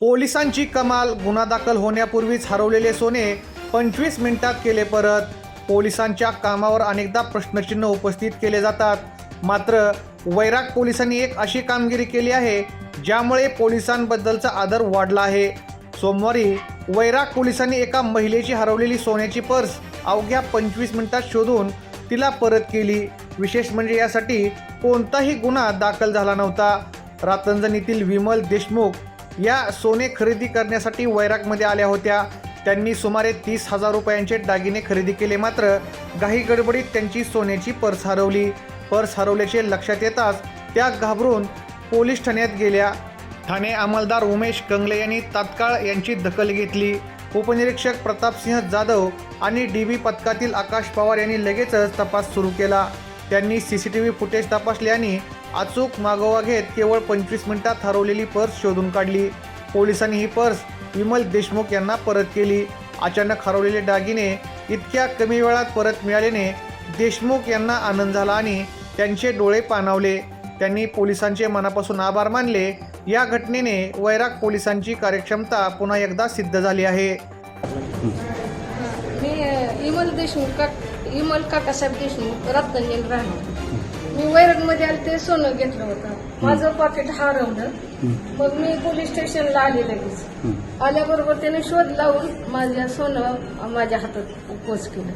पोलिसांची कमाल गुन्हा दाखल होण्यापूर्वीच हरवलेले सोने पंचवीस मिनिटात केले परत. पोलिसांच्या कामावर अनेकदा प्रश्नचिन्ह उपस्थित केले जातात. मात्र वैराग पोलिसांनी एक अशी कामगिरी केली आहे ज्यामुळे पोलिसांबद्दलचा आदर वाढला आहे. सोमवारी वैराग पोलिसांनी एका महिलेची हरवलेली सोन्याची पर्स अवघ्या पंचवीस मिनिटात शोधून तिला परत केली. विशेष म्हणजे यासाठी कोणताही गुन्हा दाखल झाला नव्हता. रातंजणीतील विमल देशमुख या सोने खरेदी करण्यासाठी वैरागमध्ये आल्या होत्या. त्यांनी सुमारे तीस हजार रुपयांचे दागिने खरेदी केले मात्र घाई गडबडीत त्यांची सोन्याची पर्स हरवली. पर्स हरवल्याचे लक्षात येताच त्या घाबरून पोलीस ठाण्यात गेल्या. ठाणे अंमलदार उमेश कंगले यांनी तात्काळ यांची दखल घेतली. उपनिरीक्षक प्रतापसिंह जाधव आणि डी बी पथकातील आकाश पवार यांनी लगेचच तपास सुरू केला. त्यांनी C C T V footage तपासले आणि अचूक मागोवा घेत केवळ पंचवीस मिनिटात हरवलेली पर्स शोधून काढली. पोलिसांनी ही पर्स विमल देशमुख यांना परत केली. अचानक हरवलेले दागिने इतक्या कमी वेळात परत मिळाल्याने देशमुख यांना आनंद झाला आणि त्यांचे डोळे पाणावले. त्यांनी पोलिसांचे मनापासून आभार मानले. या घटनेने वैराग पोलिसांची कार्यक्षमता पुन्हा एकदा सिद्ध झाली आहे. मी इमल देशमुख का इमल काकासाहेब देशमुख रत्नागिरी राहणार मी वैरगमध्ये आले ते सोनं घेतलं होतं. माझं पाकिट हरवलं. मग मी पोलीस स्टेशनला आले लगेच. आल्याबरोबर त्याने शोध लावून माझ्या सोनं माझ्या हातात पोच केलं.